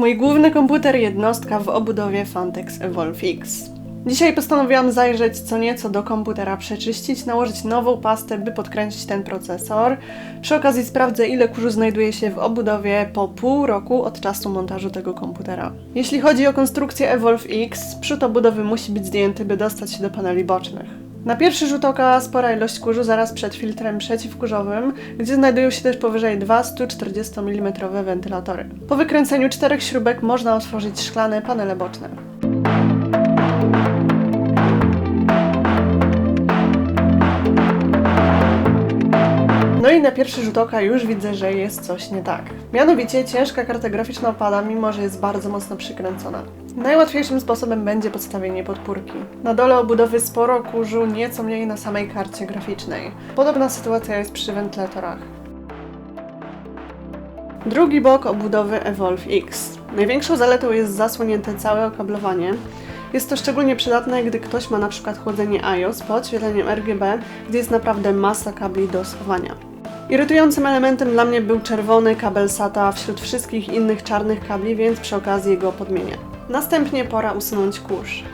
Mój główny komputer jednostka w obudowie Fantex Evolve X. Dzisiaj postanowiłam zajrzeć co nieco do komputera, przeczyścić, nałożyć nową pastę, by podkręcić ten procesor. Przy okazji sprawdzę, ile kurzu znajduje się w obudowie po pół roku od czasu montażu tego komputera. Jeśli chodzi o konstrukcję Evolve X, przód obudowy musi być zdjęty, by dostać się do paneli bocznych. Na pierwszy rzut oka spora ilość kurzu zaraz przed filtrem przeciwkurzowym, gdzie znajdują się też powyżej dwa 140 mm wentylatory. Po wykręceniu czterech śrubek można otworzyć szklane panele boczne. No i na pierwszy rzut oka już widzę, że jest coś nie tak. Mianowicie ciężka karta graficzna opada, mimo że jest bardzo mocno przykręcona. Najłatwiejszym sposobem będzie podstawienie podpórki. Na dole obudowy sporo kurzu, nieco mniej na samej karcie graficznej. Podobna sytuacja jest przy wentylatorach. Drugi bok obudowy Evolve X. Największą zaletą jest zasłonięte całe okablowanie. Jest to szczególnie przydatne, gdy ktoś ma na przykład chłodzenie iOS pod świetleniem RGB, gdzie jest naprawdę masa kabli do schowania. Irytującym elementem dla mnie był czerwony kabel SATA wśród wszystkich innych czarnych kabli, więc przy okazji go podmienię. Następnie pora usunąć kurz.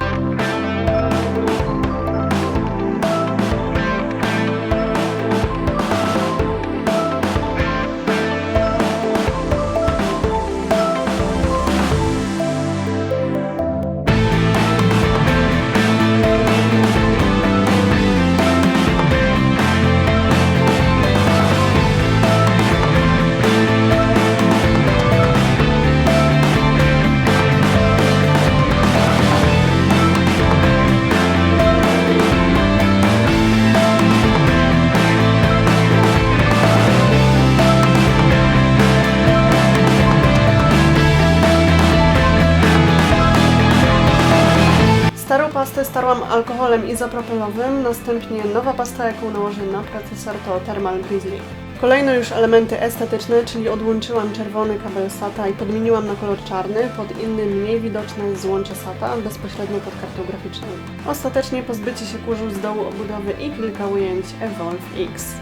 Pastę starłam alkoholem izopropylowym, następnie nowa pasta, jaką nałożę na procesor to Thermal Grizzly. Kolejno już elementy estetyczne, czyli odłączyłam czerwony kabel SATA i podmieniłam na kolor czarny pod inny, mniej widoczne złącze SATA bezpośrednio pod kartą graficzną. Ostatecznie pozbycie się kurzu z dołu obudowy i kilka ujęć Evolve X.